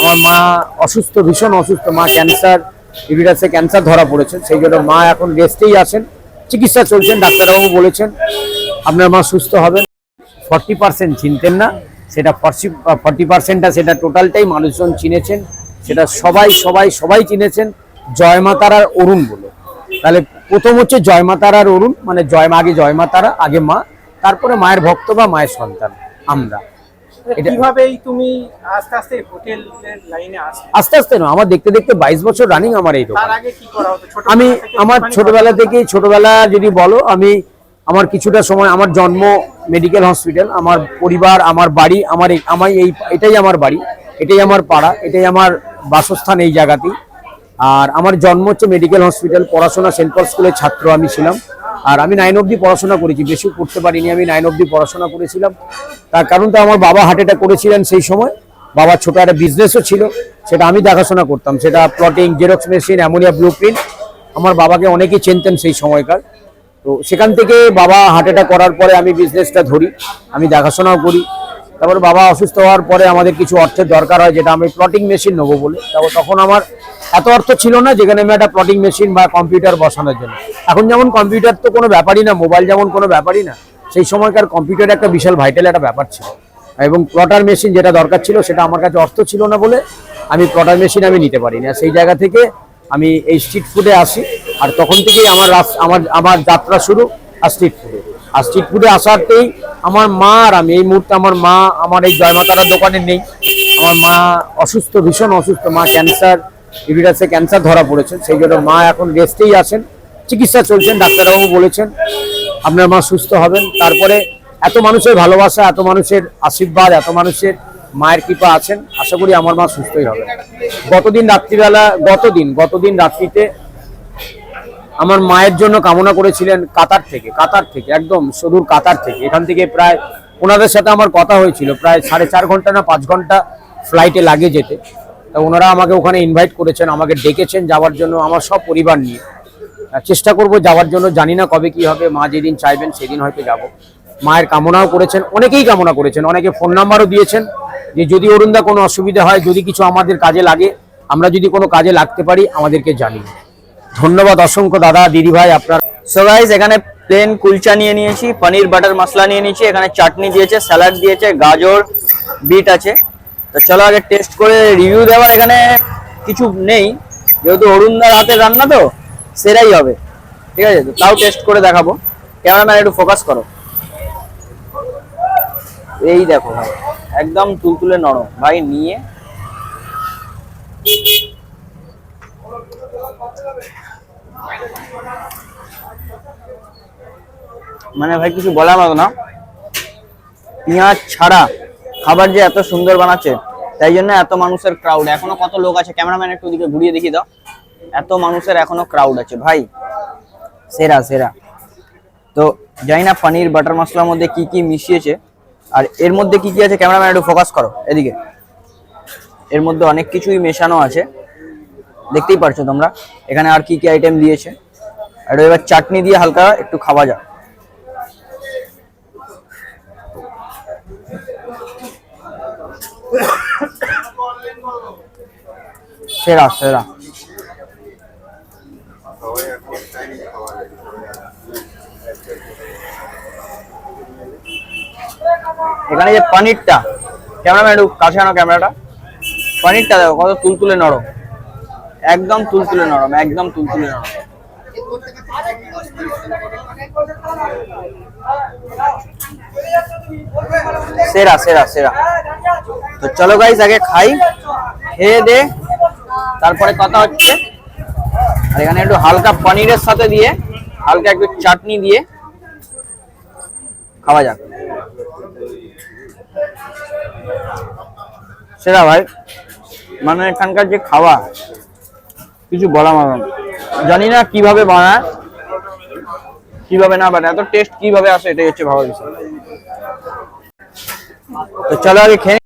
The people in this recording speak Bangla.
আমার মা অসুস্থ, ভীষণ অসুস্থ। মা ক্যান্সার ইউরিটাসে ক্যান্সার ধরা পড়েছে। সেই জন্য মা এখন রেস্টেই আছেন। চিকিৎসা চলছেন ডাক্তারবাবু বলেছেন, আপনার মা সুস্থ হবেন। ফর্টি পার্সেন্ট চিনতেন না। সেটা ফর্টি পার্সেন্টটা সেটা টোটালটাই মানুষজন চিনেছেন। সেটা সবাই সবাই সবাই চিনেছেন। জয় মা তারার অরুণ বলে। তাহলে প্রথম হচ্ছে জয় মা তারার অরুণ মানে জয় আগে জয় মা তারা আগে মা। তারপরে মায়ের ভক্ত বা মায়ের সন্তান, আমরা। এটা- কীভাবে তুমি আস্তে আস্তে হোটেলের লাইনে আসলে? আস্তে আস্তে না আমার দেখতে দেখতে বাইশ বছর রানিং আমার এই দোকান। তার আগে কি করা হতো? ছোট আমি আমার ছোটবেলা থেকে ছোটবেলা যদি বলো আমি আমার কিছুটা সময় আমার জন্ম মেডিকেল হসপিটাল আমার পরিবার আমার বাড়ি আমার এই- আমার এই এটাই আমার বাড়ি এটাই আমার পাড়া এটাই আমার বাসস্থান এই জায়গাতেই। আর আমার জন্ম হচ্ছে মেডিকেল হসপিটাল পড়াশোনা সেন্ট পল স্কুলের ছাত্র আমি ছিলাম। আর আমি নাইন অবধি পড়াশোনা করেছি, বেশি করতে পারিনি আমি নাইন অবধি পড়াশোনা করেছিলাম। তার কারণ তো আমার বাবা অ্যাটাক করেছিলেন সেই সময়। বাবার ছোট একটা বিজনেসও ছিল, সেটা আমি দেখাশোনা করতাম। সেটা plotting xerox machine ammonia blue print আমার বাবাকে অনেকেই চিনতেন সেই সময়কার। তো সেখান থেকে বাবা অ্যাটাক করার পরে আমি বিজনেসটা ধরি, আমি দেখাশোনাও করি। তারপরে বাবা অসুস্থ হওয়ার পরে আমাদের কিছু অর্থের দরকার হয়, যেটা আমি প্লটিং মেশিন নেব বলে। তারপর তখন আমার এত অর্থ ছিল না যেখানে আমি একটা প্লটিং মেশিন বা কম্পিউটার বসানোর জন্য। এখন যেমন কম্পিউটার তো কোনো ব্যাপারই না মোবাইল যেমন কোনো ব্যাপারই না, সেই সময়কার কম্পিউটার একটা বিশাল ভাইটাল একটা ব্যাপার ছিল। এবং প্লটার মেশিন যেটা দরকার ছিল সেটা আমার কাছে অর্থ ছিল না বলে আমি প্লটার মেশিন আমি নিতে পারি না সেই জায়গা থেকে আমি এই স্ট্রিট ফুডে আসি, আর তখন থেকেই আমার আমার আমার যাত্রা শুরু আর স্ট্রিট ফুডে আর স্ট্রিট ফুডে আসাতেই আমার মা আর আমি, এই মুহূর্তে আমার মা, আমার এই জয়মাতারার দোকানে নেই। আমার মা অসুস্থ, ভীষণ অসুস্থ, মা ক্যান্সার ইউরিটাসে ক্যান্সার ধরা পড়েছে, সেই জন্য মা এখন রেস্টেই আছেন। চিকিৎসা চলছেন ডাক্তারবাবু বলেছেন। আপনার মা সুস্থ হবেন। তারপরে এত মানুষের ভালোবাসা, এত মানুষের আশীর্বাদ, এত মানুষের মায়ের কৃপা আছেন। আশা করি আমার মা সুস্থই হবে। গতদিন রাত্রিবেলা, গতদিন গতদিন রাত্রিতে আমার মায়ের জন্য কামনা করেছিলেন কাতার থেকে কাতার থেকে, একদম সুদূর কাতার থেকে। এখান থেকে প্রায় ওনাদের সাথে আমার কথা হয়েছিল, প্রায় সাড়ে চার ঘণ্টা না পাঁচ ঘণ্টা ফ্লাইটে লাগে যেতে। তা ওনারা আমাকে ওখানে ইনভাইট করেছেন, আমাকে ডেকেছেন যাওয়ার জন্য, আমার সব পরিবার নিয়ে। চেষ্টা করব যাওয়ার জন্য, জানি না কবে কি হবে, মা যেদিন চাইবেন সেদিন হয়তো যাব। মায়ের কামনাও করেছেন, অনেকেই কামনা করেছেন, অনেকে ফোন নাম্বারও দিয়েছেন, যে যদি অরুণদা কোনো অসুবিধা হয়, যদি কিছু আমাদের কাজে লাগে, আমরা যদি কোনো কাজে লাগতে পারি, আমাদেরকে জানি ধন্যবাদ অসংখ্য দাদা, দিদি ভাই, আপনার সো গাইস এখানে প্লেন কুলচা নিয়ে নিয়েছি, পনির বাটার মশলা নিয়ে নিয়েছি, এখানে চাটনি দিয়েছে স্যালাড দিয়েছে, গাজর বিট আছে। তো চলো আগে টেস্ট করে রিভিউ দেওয়ার এখানে কিছু নেই। যেহেতু অরুণদার হাতে রান্না তো, সেরাই হবে। ঠিক আছে, তো তাও টেস্ট করে দেখাবো। ক্যামেরাম্যান একটু ফোকাস করো। এই দেখো ভাই, একদম তুলতুলে নরম। ভাই, নিয়ে। মানে ভাই, কিছু বলার মতো না। পেঁয়াজ ছাড়া। খাবার যে এত সুন্দর বানাচ্ছে, তাই জন্য এত মানুষের ক্রাউড এখনও কত লোক আছে? ক্যামেরাম্যান একটু দিকে ঘুরিয়ে দেখিয়ে দাও। এত মানুষের এখনও ক্রাউড আছে। ভাই, সেরা সেরা। তো জানি না পানির বাটার মশলার মধ্যে কি কি মিশিয়েছে। আর এর মধ্যে কি কি আছে? ক্যামেরাম্যান একটু ফোকাস করো, এদিকে। এর মধ্যে অনেক কিছুই মেশানো আছে। দেখতেই পারছ তোমরা। এখানে আর কি কি আইটেম দিয়েছে। আর এবার চাটনি দিয়ে হালকা একটু খাওয়া যাক। সেরা সেরা। এখানে যে পনিরটা, ক্যামেরাম্যান একটু কাছে আনো ক্যামেরাটা। পনিরটা দেখো, কত তুলতুলে নরম। একদম তুলতুলে নরম, একদম তুলতুলে নরম। সেরা সেরা সেরা। তো চলো গাইস আগে খাই, খেয়ে দে। তারপরে কথা হচ্ছে, আর এখানে একটু হালকা পনিরের সাথে দিয়ে, হালকা একটু চাটনি দিয়ে খাওয়া যাক। সেরা ভাই মানে এখানকার যে খাওয়া, কিছু বলা জানি না কীভাবে বানায়, কীভাবে না বানায়, এত টেস্ট কীভাবে আসে, এটাই হচ্ছে ভাবার বিষয়। তো চলো আগে খেয়ে